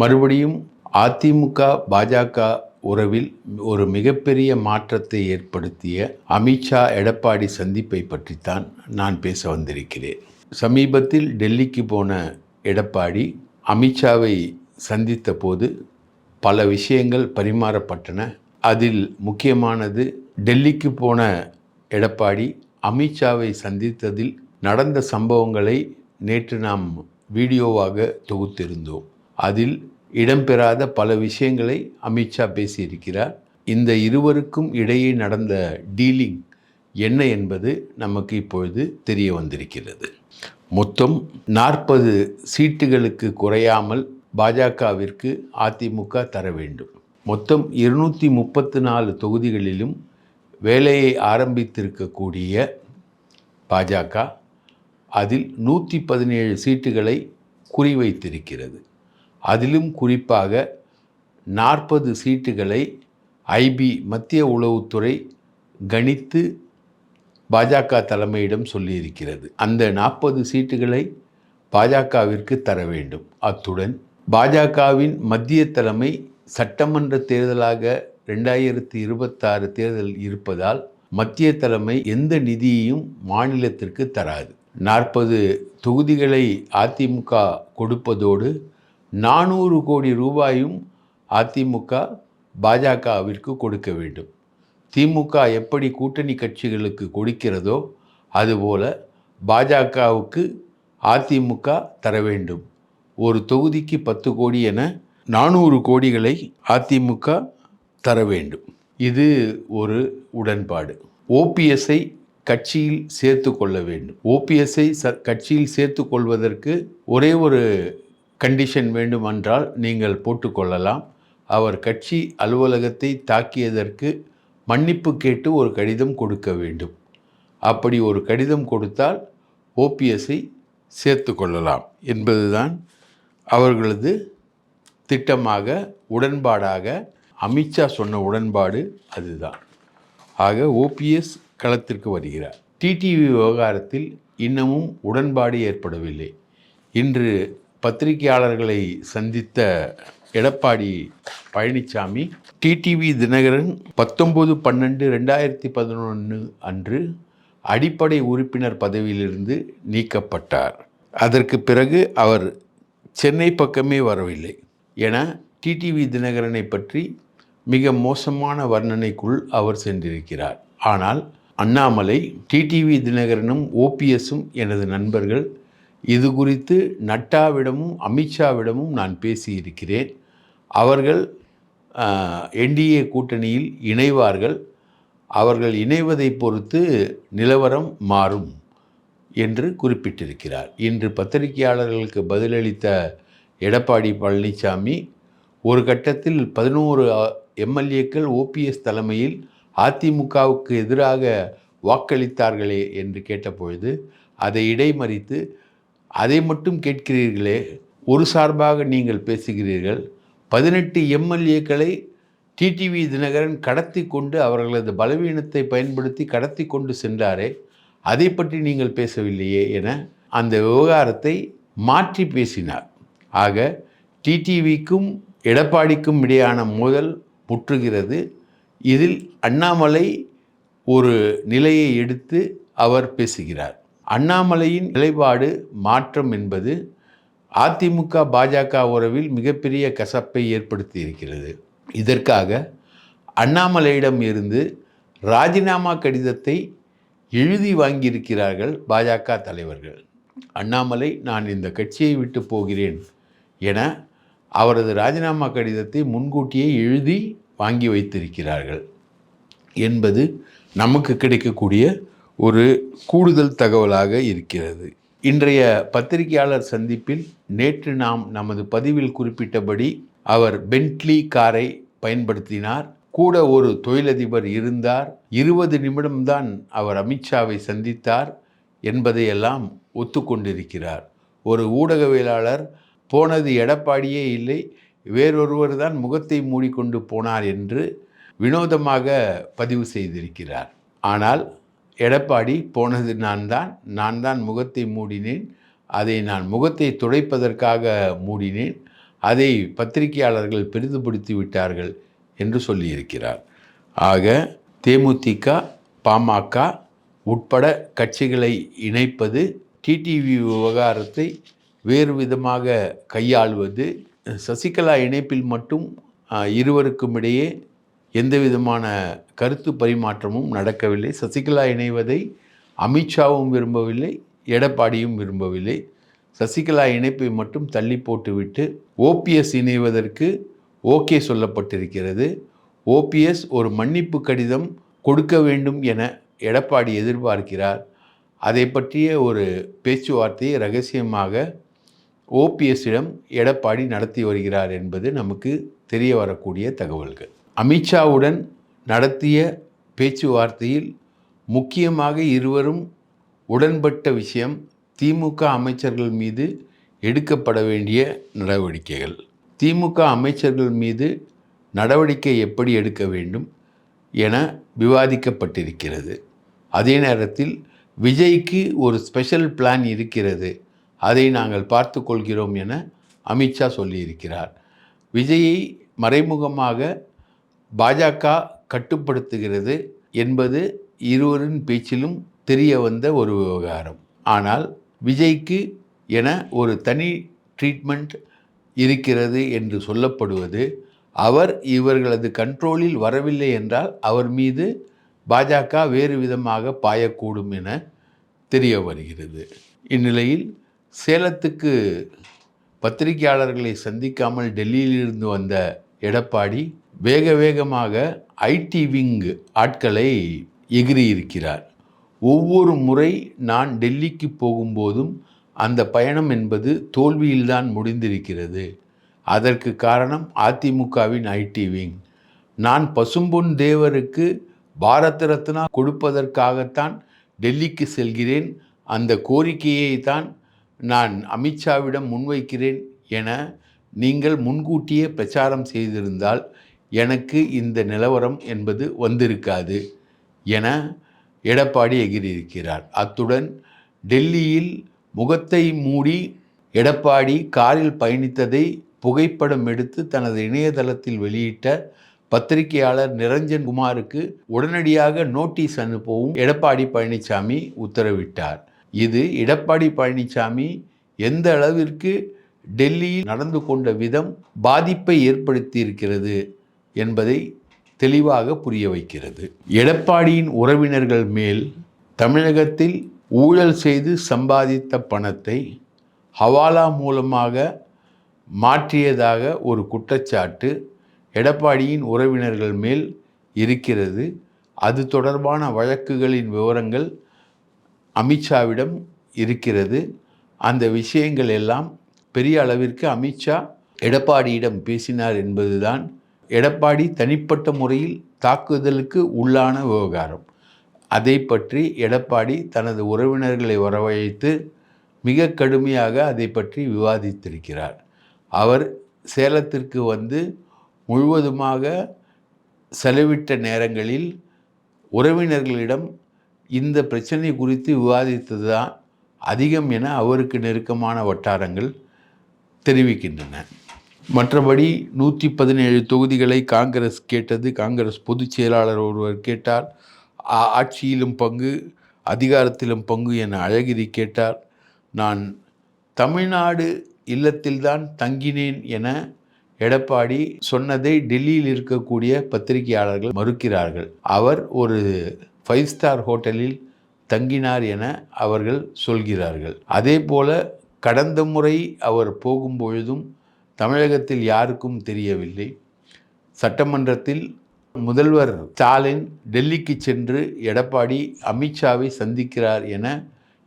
மறுபடியும் அதிமுக பாஜக உறவில் ஒரு மிகப்பெரிய மாற்றத்தை ஏற்படுத்திய அமித்ஷா எடப்பாடி சந்திப்பை பற்றித்தான் நான் பேச வந்திருக்கிறேன். சமீபத்தில் டெல்லிக்கு போன எடப்பாடி அமித்ஷாவை சந்தித்த போது பல விஷயங்கள் பரிமாறப்பட்டன. அதில் முக்கியமானது டெல்லிக்கு போன எடப்பாடி அமித்ஷாவை சந்தித்ததில் நடந்த சம்பவங்களை நேற்று நாம் வீடியோவாக தொகுத்திருந்தோம். அதில் இடம்பெறாத பல விஷயங்களை அமித்ஷா பேசியிருக்கிறார். இந்த இருவருக்கும் இடையே நடந்த டீலிங் என்ன என்பது நமக்கு இப்பொழுது தெரிய வந்திருக்கிறது. மொத்தம் நாற்பது சீட்டுகளுக்கு குறையாமல் பாஜகவிற்கு அதிமுக தர வேண்டும். மொத்தம் இருநூற்றி முப்பத்து நாலு தொகுதிகளிலும் வேலையை ஆரம்பித்திருக்கக்கூடிய பாஜக அதில் நூற்றி பதினேழு சீட்டுகளை குறிவைத்திருக்கிறது. அதிலும் குறிப்பாக நாற்பது சீட்டுகளை ஐபி மத்திய உளவுத்துறை கணித்து பாஜக தலைமையிடம் சொல்லியிருக்கிறது. அந்த நாற்பது சீட்டுகளை பாஜகவிற்கு தர வேண்டும். அத்துடன் பாஜகவின் மத்திய தலைமை சட்டமன்ற தேர்தலாக ரெண்டாயிரத்தி இருபத்தாறு தேர்தல் இருப்பதால் மத்திய தலைமை எந்த நிதியையும் மாநிலத்திற்கு தராது. நாற்பது தொகுதிகளை அதிமுக கொடுப்பதோடு நானூறு கோடி ரூபாயும் அதிமுக பாஜகவிற்கு கொடுக்க வேண்டும். திமுக எப்படி கூட்டணி கட்சிகளுக்கு கொடுக்கிறதோ அதுபோல பாஜகவுக்கு அதிமுக தர வேண்டும். ஒரு தொகுதிக்கு பத்து கோடி என நானூறு கோடிகளை அதிமுக தர வேண்டும். இது ஒரு உடன்பாடு. ஓபிஎஸ்ஐ கட்சியில் சேர்த்து கொள்ள வேண்டும். ஓபிஎஸ்ஐ ச கட்சியில் சேர்த்து கொள்வதற்கு ஒரே ஒரு கண்டிஷன் வேண்டுமென்றால் நீங்கள் போட்டுக்கொள்ளலாம். அவர் கட்சி அலுவலகத்தை தாக்கியதற்கு மன்னிப்பு கேட்டு ஒரு கடிதம் கொடுக்க வேண்டும். அப்படி ஒரு கடிதம் கொடுத்தால் ஓபிஎஸ்ஐ சேர்த்து கொள்ளலாம் என்பதுதான் அவர்களது திட்டமாக உடன்பாடாக அமித்ஷா சொன்ன உடன்பாடு அதுதான். ஆக ஓபிஎஸ் களத்திற்கு வருகிறார். டிடிவி விவகாரத்தில் இன்னமும் உடன்பாடு ஏற்படவில்லை. இன்று பத்திரிகையாளர்களை சந்தித்த எடப்பாடி பழனிசாமி டிடிவி தினகரன் பத்தொம்போது பன்னெண்டு ரெண்டாயிரத்தி பதினொன்று அன்று அடிப்படை உறுப்பினர் பதவியிலிருந்து நீக்கப்பட்டார். அதற்கு பிறகு அவர் சென்னை பக்கமே வரவில்லை. என டிடிவி தினகரனை பற்றி மிக மோசமான வர்ணனைக்குள் அவர் சென்றிருக்கிறார். ஆனால் அண்ணாமலை டிடிவி தினகரனும் ஓபிஎஸும் எனது நண்பர்கள் இது குறித்து நட்டாவிடமும் அமித்ஷாவிடமும் நான் பேசியிருக்கிறேன். அவர்கள் என்டிஏ கூட்டணியில் இணைவார்கள். அவர்கள் இணைவதை பொறுத்து நிலவரம் மாறும் என்று குறிப்பிட்டிருக்கிறார். இன்று பத்திரிகையாளர்களுக்கு பதிலளித்த எடப்பாடி பழனிசாமி ஒரு கட்டத்தில் பதினோரு எம்எல்ஏக்கள் ஓபிஎஸ் தலைமையில் அதிமுகவுக்கு எதிராக வாக்களித்தார்களே என்று கேட்டபொழுது அதை இடைமறித்து அதை மட்டும் கேட்கிறீர்களே ஒரு சார்பாக நீங்கள் பேசுகிறீர்கள். பதினெட்டு எம்எல்ஏக்களை டிடிவி தினகரன் கடத்தி கொண்டு அவர்களது பலவீனத்தை பயன்படுத்தி கடத்தி கொண்டு சென்றாரே அதை பற்றி நீங்கள் பேசவில்லையே என அந்த விவகாரத்தை மாற்றி பேசினார். ஆக டிடிவிக்கும் எடப்பாடிக்கும் இடையான மோதல் முற்றுகிறது. இதில் அண்ணாமலை ஒரு நிலையை எடுத்து அவர் பேசுகிறார். அண்ணாமலையின் நிலைப்பாடு மாற்றம் என்பது அதிமுக பாஜக உறவில் மிகப்பெரிய கசப்பை ஏற்படுத்தி இருக்கிறது இதற்காக அண்ணாமலையிடம் இருந்து ராஜினாமா கடிதத்தை எழுதி வாங்கியிருக்கிறார்கள் பாஜக தலைவர்கள். அண்ணாமலை நான் இந்த கட்சியை விட்டு போகிறேன் என அவரது ராஜினாமா கடிதத்தை முன்கூட்டியே எழுதி வாங்கி வைத்திருக்கிறார்கள் என்பது நமக்கு கிடைக்கக்கூடிய ஒரு கூடுதல் தகவலாக இருக்கிறது. இன்றைய பத்திரிகையாளர் சந்திப்பில் நேற்று நாம் நமது பதிவில் குறிப்பிட்டபடி அவர் பென்ட்லி காரை பயன்படுத்தினார். கூட ஒரு தொழிலதிபர் இருந்தார். இருபது நிமிடம்தான் அவர் அமித்ஷாவை சந்தித்தார் என்பதையெல்லாம் ஒத்துக்கொண்டிருக்கிறார். ஒரு ஊடகவியலாளர் போனது எடப்பாடியே இல்லை வேறொருவர் தான் முகத்தை மூடிக்கொண்டு போனார் என்று வினோதமாக பதிவு செய்திருக்கிறார். ஆனால் எடப்பாடி போனது நான் தான் நான் தான் முகத்தை மூடினேன். அதை நான் முகத்தை துடைப்பதற்காக மூடினேன். அதை பத்திரிகையாளர்கள் பெரிதுபடுத்தி விட்டார்கள் என்று சொல்லியிருக்கிறார். ஆக தேமுதிக பாமக உட்பட கட்சிகளை இணைப்பது டிடிவி விவகாரத்தை வேறு விதமாக கையாள்வது சசிகலா இணைப்பில் மட்டும் இருவருக்கும் இடையே எந்த விதமான கருத்து பரிமாற்றமும் நடக்கவில்லை. சசிகலா இணைவதை அமித்ஷாவும் விரும்பவில்லை எடப்பாடியும் விரும்பவில்லை. சசிகலா இணைப்பை மட்டும் தள்ளி போட்டுவிட்டு ஓபிஎஸ் இணைவதற்கு ஓகே சொல்லப்பட்டிருக்கிறது. ஓபிஎஸ் ஒரு மன்னிப்பு கடிதம் கொடுக்க வேண்டும் என எடப்பாடி எதிர்பார்க்கிறார். அதை பற்றிய ஒரு பேச்சுவார்த்தையை ரகசியமாக ஓபிஎஸ்ஸிடம் எடப்பாடி நடத்தி வருகிறார் என்பது நமக்கு தெரிய வரக்கூடிய தகவல்கள். அமித்ஷாவுடன் நடத்திய பேச்சுவார்த்தையில் முக்கியமாக இருவரும் உடன்பட்ட விஷயம் திமுக அமைச்சர்கள் மீது எடுக்கப்பட வேண்டிய நடவடிக்கைகள். திமுக அமைச்சர்கள் மீது நடவடிக்கை எப்படி எடுக்க வேண்டும் என விவாதிக்கப்பட்டிருக்கிறது. அதே நேரத்தில் விஜய்க்கு ஒரு ஸ்பெஷல் பிளான் இருக்கிறது. அதை நாங்கள் பார்த்து கொள்கிறோம் என அமித்ஷா சொல்லியிருக்கிறார். விஜயை மறைமுகமாக பாஜக கட்டுப்படுத்துகிறது என்பது இருவரின் பேச்சிலும் தெரிய வந்த ஒரு விவகாரம். ஆனால் விஜய்க்கு என ஒரு தனி ட்ரீட்மெண்ட் இருக்கிறது என்று சொல்லப்படுவது அவர் இவர்களது கண்ட்ரோலில் வரவில்லை என்றால் அவர் மீது பாஜக வேறு விதமாக பாயக்கூடும் என தெரிய வருகிறது. இந்நிலையில் சேலத்துக்கு பத்திரிகையாளர்களை சந்திக்காமல் டெல்லியிலிருந்து வந்த எடப்பாடி வேக வேகமாக ஐடி விங் ஆட்களை எகிறியிருக்கிறார் ஒவ்வொரு முறை நான் டெல்லிக்கு போகும்போதும் அந்த பயணம் என்பது தோல்வியில்தான் முடிந்திருக்கிறது. அதற்கு காரணம் அதிமுகவின் ஐடி விங் நான் பசும்பொன் தேவருக்கு பாரத ரத்னா கொடுப்பதற்காகத்தான் டெல்லிக்கு செல்கிறேன். அந்த கோரிக்கையை தான் நான் அமித்ஷாவிடம் முன்வைக்கிறேன் என நீங்கள் முன்கூட்டியே பிரச்சாரம் செய்திருந்தால் எனக்கு இந்த நிலவரம் என்பது வந்திருக்காது என எடப்பாடி எகிறியிருக்கிறார். அத்துடன் டெல்லியில் முகத்தை மூடி எடப்பாடி காரில் பயணித்ததை புகைப்படம் எடுத்து தனது இணையதளத்தில் வெளியிட்ட பத்திரிகையாளர் நிரஞ்சன் குமாருக்கு உடனடியாக நோட்டீஸ் அனுப்பவும் எடப்பாடி பழனிசாமி உத்தரவிட்டார். இது எடப்பாடி பழனிசாமி எந்த அளவிற்கு டெல்லியில் நடந்து கொண்ட விதம் பாதிப்பை ஏற்படுத்தியிருக்கிறது என்பதை தெளிவாக புரிய வைக்கிறது. எடப்பாடியின் உறவினர்கள் மேல் தமிழகத்தில் ஊழல் செய்து சம்பாதித்த பணத்தை ஹவாலா மூலமாக மாற்றியதாக ஒரு குற்றச்சாட்டு எடப்பாடியின் உறவினர்கள் மேல் இருக்கிறது. அது தொடர்பான வழக்குகளின் விவரங்கள் அமித்ஷாவிடம் இருக்கிறது. அந்த விஷயங்கள் எல்லாம் பெரிய அளவிற்கு அமித்ஷா எடப்பாடியிடம் பேசினார் என்பதுதான் எடப்பாடி தனிப்பட்ட முறையில் தாக்குதலுக்கு உள்ளான விவகாரம். அதை பற்றி எடப்பாடி தனது உறவினர்களை வரவழைத்து மிக கடுமையாக அதை பற்றி விவாதித்திருக்கிறார். அவர் சேலத்திற்கு வந்து முழுவதுமாக செலவிட்ட நேரங்களில் உறவினர்களிடம் இந்த பிரச்சனை குறித்து விவாதித்தது தான் அதிகம் என அவருக்கு நெருக்கமான வட்டாரங்கள் தெரிவிக்கின்றன. மற்றபடி நூற்றி பதினேழு தொகுதிகளை காங்கிரஸ் கேட்டது. காங்கிரஸ் பொதுச் செயலாளர் ஒருவர் கேட்டார். ஆட்சியிலும் பங்கு அதிகாரத்திலும் பங்கு என அழகிரி கேட்டார். நான் தமிழ்நாடு இல்லத்தில்தான் தங்கினேன் என எடப்பாடி சொன்னதை டெல்லியில் இருக்கக்கூடிய பத்திரிகையாளர்கள் மறுக்கிறார்கள். அவர் ஒரு ஃபைவ் ஸ்டார் ஹோட்டலில் தங்கினார் என அவர்கள் சொல்கிறார்கள். அதே போல கடந்த முறை அவர் போகும்பொழுதும் தமிழகத்தில் யாருக்கும் தெரியவில்லை. சட்டமன்றத்தில் முதல்வர் ஸ்டாலின் டெல்லிக்கு சென்று எடப்பாடி அமித்ஷாவை சந்திக்கிறார் என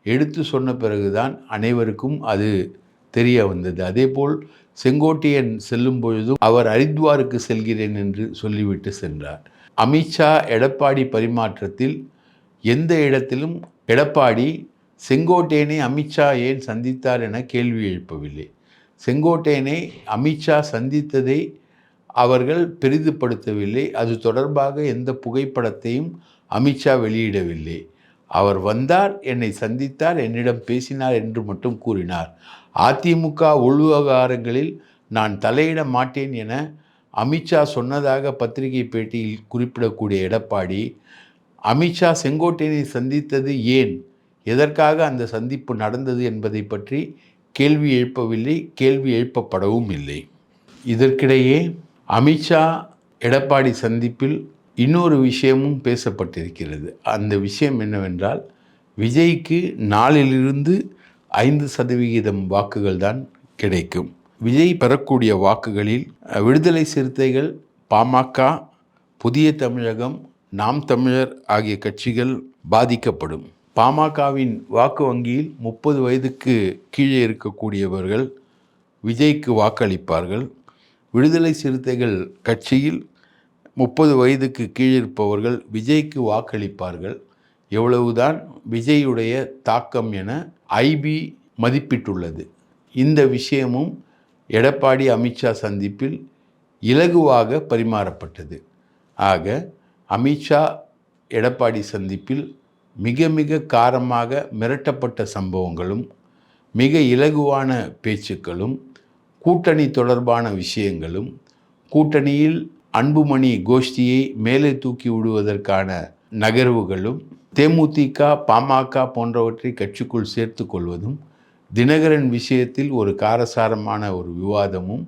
எடுத்து சொன்ன பிறகுதான் அனைவருக்கும் அது தெரிய வந்தது. அதேபோல் செங்கோட்டையன் செல்லும் பொழுதும் அவர் ஹரித்வாருக்கு செல்கிறேன் என்று சொல்லிவிட்டு சென்றார். அமித்ஷா எடப்பாடி பரிமாற்றத்தில் எந்த இடத்திலும் எடப்பாடி செங்கோட்டையனை அமித்ஷா ஏன் சந்தித்தார் என கேள்வி எழுப்பவில்லை. செங்கோட்டையனை அமித்ஷா சந்தித்ததை அவர்கள் பெரிதுபடுத்தவில்லை. அது தொடர்பாக எந்த புகைப்படத்தையும் அமித்ஷா வெளியிடவில்லை. அவர் வந்தார் என்னை சந்தித்தார் என்னிடம் பேசினார் என்று மட்டும் கூறினார். அதிமுக உள்விவகாரங்களில் நான் தலையிட மாட்டேன் என அமித்ஷா சொன்னதாக பத்திரிகை பேட்டியில் குறிப்பிடக்கூடிய எடப்பாடி அமித்ஷா செங்கோட்டையனை சந்தித்தது ஏன்? எதற்காக அந்த சந்திப்பு நடந்தது என்பதை பற்றி கேள்வி எழுப்பவில்லை கேள்வி எழுப்பப்படவும் இல்லை. இதற்கிடையே அமித்ஷா எடப்பாடி சந்திப்பில் இன்னொரு விஷயமும் பேசப்பட்டிருக்கிறது. அந்த விஷயம் என்னவென்றால் விஜய்க்கு நாளிலிருந்து ஐந்து சதவிகிதம் வாக்குகள் தான் கிடைக்கும். விஜய் பெறக்கூடிய வாக்குகளில் விடுதலை சிறுத்தைகள் பாமக புதிய தமிழகம் நாம் தமிழர் ஆகிய கட்சிகள் பாதிக்கப்படும். பாமகவின் வாக்கு வங்கியில் முப்பது வயதுக்கு கீழே இருக்கக்கூடியவர்கள் விஜய்க்கு வாக்களிப்பார்கள். விடுதலை சிறுத்தைகள் கட்சியில் முப்பது வயதுக்கு கீழே இருப்பவர்கள் விஜய்க்கு வாக்களிப்பார்கள். எவ்வளவுதான் விஜயுடைய தாக்கம் என ஐபி மதிப்பிட்டுள்ளது. இந்த விஷயமும் எடப்பாடி அமித்ஷா சந்திப்பில் இலகுவாக பரிமாறப்பட்டது. ஆக அமித்ஷா எடப்பாடி சந்திப்பில் மிக மிக காரமாக மிரட்டப்பட்ட சம்பவங்களும் மிக இலகுவான பேச்சுக்களும் கூட்டணி தொடர்பான விஷயங்களும் கூட்டணியில் அன்புமணி கோஷ்டியை மேலே தூக்கி விடுவதற்கான நகர்வுகளும் தேமுதிக பாமக போன்றவற்றை கட்சிக்குள் சேர்த்து கொள்வதும் தினகரன் விஷயத்தில் ஒரு காரசாரமான ஒரு விவாதமும்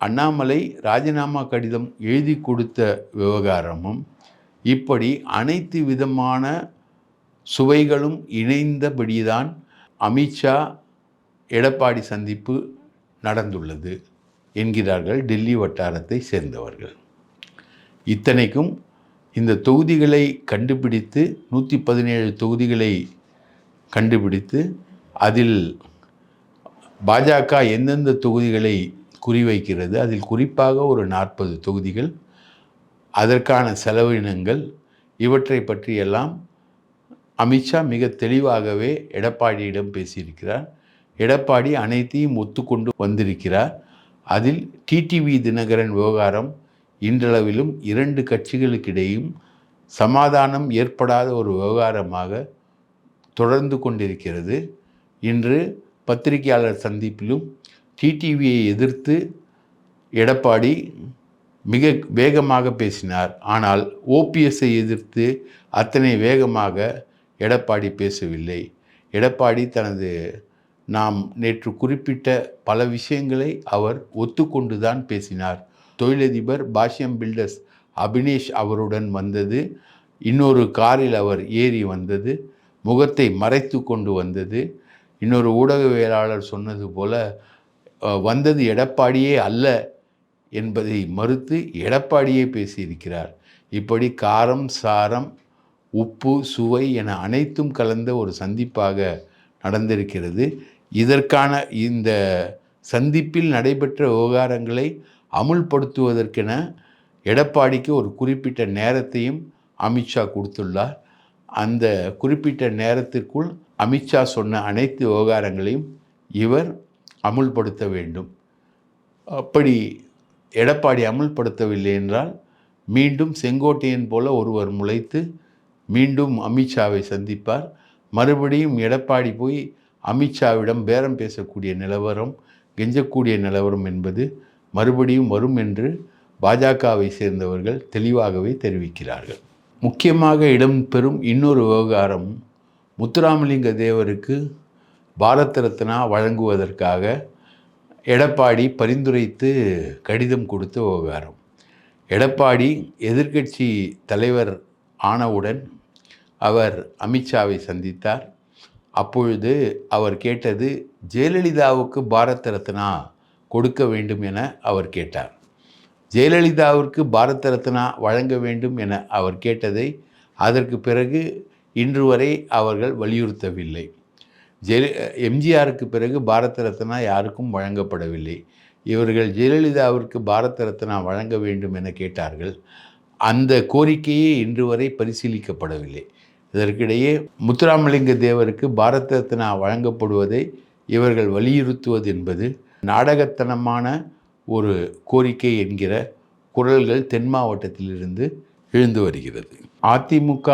அண்ணாமலை ராஜினாமா கடிதம் எழுதி கொடுத்த விவகாரமும் இப்படி அனைத்து விதமான சுவைகளும் இணைந்தபடிதான் அமித்ஷா எடப்பாடி சந்திப்பு நடந்துள்ளது என்கிறார்கள் டெல்லி வட்டாரத்தை சேர்ந்தவர்கள். இத்தனைக்கும் இந்த தொகுதிகளை கண்டுபிடித்து நூற்றி பதினேழு தொகுதிகளை கண்டுபிடித்து அதில் பாஜக எந்தெந்த தொகுதிகளை குறிவைக்கிறது அதில் குறிப்பாக ஒரு நாற்பது தொகுதிகள் அதற்கான செலவினங்கள் இவற்றை பற்றியெல்லாம் அமித்ஷா மிக தெளிவாகவே எடப்பாடியிடம் பேசியிருக்கிறார். எடப்பாடி அனைத்தையும் ஒத்துக்கொண்டு வந்திருக்கிறார். அதில் டிடிவி தினகரன் விவகாரம் இன்றளவிலும் இரண்டு கட்சிகளுக்கிடையும் சமாதானம் ஏற்படாத ஒரு விவகாரமாக தொடர்ந்து கொண்டிருக்கிறது. இன்று பத்திரிகையாளர் சந்திப்பிலும் டிடிவியை எதிர்த்து எடப்பாடி மிக வேகமாக பேசினார். ஆனால் ஓபிஎஸ்ஸை எதிர்த்து அத்தனை வேகமாக எடப்பாடி பேசவில்லை. எடப்பாடி தனது நாம் நேற்று குறிப்பிட்ட பல விஷயங்களை அவர் ஒத்துக்கொண்டு தான் பேசினார். தொழிலதிபர் பாஷ்யம் பில்டர்ஸ் அபினேஷ் அவருடன் வந்தது. இன்னொரு காரில் அவர் ஏறி வந்தது. முகத்தை மறைத்து கொண்டு வந்தது. இன்னொரு ஊடகவியலாளர் சொன்னது போல வந்தது எடப்பாடியே அல்ல என்பதை மறுத்து எடப்பாடியே பேசியிருக்கிறார். இப்படி காரம் சாரம் உப்பு சுவை என அனைத்தும் கலந்த ஒரு சந்திப்பாக நடந்திருக்கிறது. இதற்கான இந்த சந்திப்பில் நடைபெற்ற விவகாரங்களை அமுல்படுத்துவதற்கென எடப்பாடிக்கு ஒரு குறிப்பிட்ட நேரத்தையும் அமித்ஷா கொடுத்துள்ளார். அந்த குறிப்பிட்ட நேரத்திற்குள் அமித்ஷா சொன்ன அனைத்து விவகாரங்களையும் இவர் அமுல்படுத்த வேண்டும். அப்படி எடப்பாடி அமுல்படுத்தவில்லை என்றால் மீண்டும் செங்கோட்டையன் போல ஒருவர் முளைத்து மீண்டும் அமித்ஷாவை சந்திப்பார். மறுபடியும் எடப்பாடி போய் அமித்ஷாவிடம் பேரம் பேசக்கூடிய நிலவரம் கெஞ்சக்கூடிய நிலவரம் என்பது மறுபடியும் வரும் என்று பாஜகவை சேர்ந்தவர்கள் தெளிவாகவே தெரிவிக்கிறார்கள். முக்கியமாக இடம்பெறும் இன்னொரு விவகாரம் முத்துராமலிங்க தேவருக்கு பாரத் ரத்னா வழங்குவதற்காக எடப்பாடி பரிந்துரைத்து கடிதம் கொடுத்த விவகாரம். எடப்பாடி எதிர்க்கட்சி தலைவர் ஆனவுடன் அவர் அமித்ஷாவை சந்தித்தார். அப்பொழுது அவர் கேட்டது ஜெயலலிதாவுக்கு பாரத் ரத்னா கொடுக்க வேண்டும் என அவர் கேட்டார். ஜெயலலிதாவிற்கு பாரத் ரத்னா வழங்க வேண்டும் என அவர் கேட்டதை அதற்கு பிறகு இன்று வரை அவர்கள் வலியுறுத்தவில்லை. ஜெய எம்ஜிஆருக்கு பிறகு பாரத் ரத்னா யாருக்கும் வழங்கப்படவில்லை. இவர்கள் ஜெயலலிதாவிற்கு பாரத் ரத்னா வழங்க வேண்டும் என கேட்டார்கள். அந்த கோரிக்கையே இன்று வரை பரிசீலிக்கப்படவில்லை. இதற்கிடையே முத்துராமலிங்க தேவருக்கு பாரத ரத்னா வழங்கப்படுவதை இவர்கள் வலியுறுத்துவது என்பது நாடகத்தனமான ஒரு கோரிக்கை என்கிற குரல்கள் தென் மாவட்டத்திலிருந்து எழுந்து வருகிறது. அதிமுக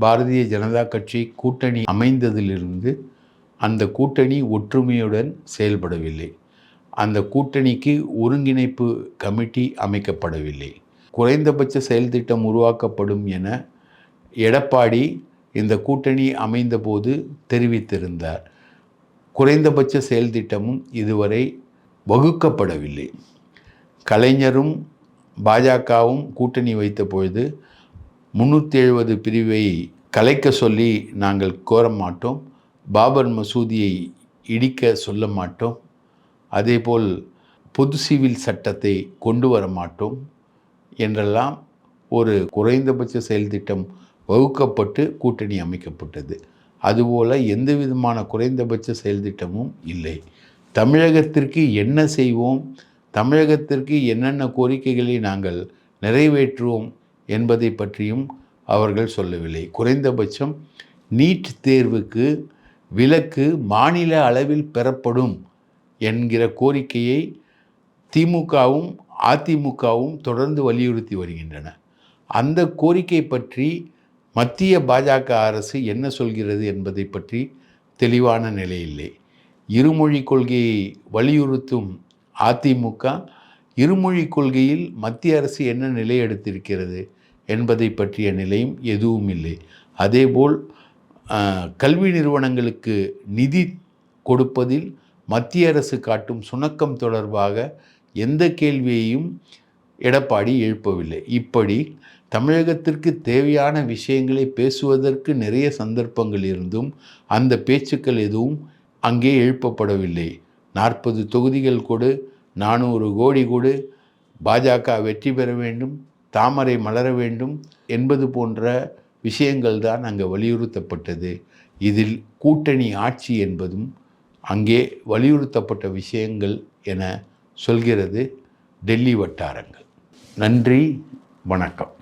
பாரதிய ஜனதா கட்சி கூட்டணி அமைந்ததிலிருந்து அந்த கூட்டணி ஒற்றுமையுடன் செயல்படவில்லை. அந்த கூட்டணிக்கு ஒருங்கிணைப்பு கமிட்டி அமைக்கப்படவில்லை. குறைந்தபட்ச செயல்திட்டம் உருவாக்கப்படும் என எடப்பாடி இந்த கூட்டணி அமைந்தபோது தெரிவித்திருந்தார். குறைந்தபட்ச செயல் திட்டமும் இதுவரை வகுக்கப்படவில்லை. கலைஞரும் பாஜகவும் கூட்டணி வைத்த பொழுது முந்நூற்றி எழுபது பிரிவை கலைக்க சொல்லி நாங்கள் கோர மாட்டோம். பாபர் மசூதியை இடிக்க சொல்ல மாட்டோம். அதேபோல் பொது சிவில் சட்டத்தை கொண்டு வர மாட்டோம் என்றெல்லாம் ஒரு குறைந்தபட்ச செயல் திட்டம் வகுக்கப்பட்டு கூட்டணி அமைக்கப்பட்டது. அதுபோல் எந்த விதமான குறைந்தபட்ச செயல் திட்டமும் இல்லை. தமிழகத்திற்கு என்ன செய்வோம்? தமிழகத்திற்கு என்னென்ன கோரிக்கைகளை நாங்கள் நிறைவேற்றுவோம் என்பதை பற்றியும் அவர்கள் சொல்லவில்லை. குறைந்தபட்சம் நீட் தேர்வுக்கு விலக்கு மாநில அளவில் பெறப்படும் என்கிற கோரிக்கையை திமுகவும் அதிமுகவும் தொடர்ந்து வலியுறுத்தி வருகின்றன. அந்த கோரிக்கை பற்றி மத்திய பாஜக அரசு என்ன சொல்கிறது என்பதை பற்றி தெளிவான நிலையில்லை. இருமொழி கொள்கையை வலியுறுத்தும் அதிமுக இருமொழி கொள்கையில் மத்திய அரசு என்ன நிலை எடுத்திருக்கிறது என்பதை பற்றிய நிலையும் எதுவும் இல்லை. அதேபோல் கல்வி நிறுவனங்களுக்கு நிதி கொடுப்பதில் மத்திய அரசு காட்டும் சுணக்கம் தொடர்பாக எந்த கேள்வியையும் எடப்பாடி எழுப்பவில்லை. இப்படி தமிழகத்திற்கு தேவையான விஷயங்களை பேசுவதற்கு நிறைய சந்தர்ப்பங்கள் இருந்தும் அந்த பேச்சுக்கள் எதுவும் அங்கே எழுப்பப்படவில்லை. நாற்பது தொகுதிகள் கொடு நானூறு கோடி கொடு பாஜக வெற்றி பெற வேண்டும் தாமரை மலர வேண்டும் என்பது போன்ற விஷயங்கள் தான் அங்கே வலியுறுத்தப்பட்டது. இதில் கூட்டணி ஆட்சி என்பதும் அங்கே வலியுறுத்தப்பட்ட விஷயங்கள் என சொல்கிறது டெல்லி வட்டாரங்கள். நன்றி வணக்கம்.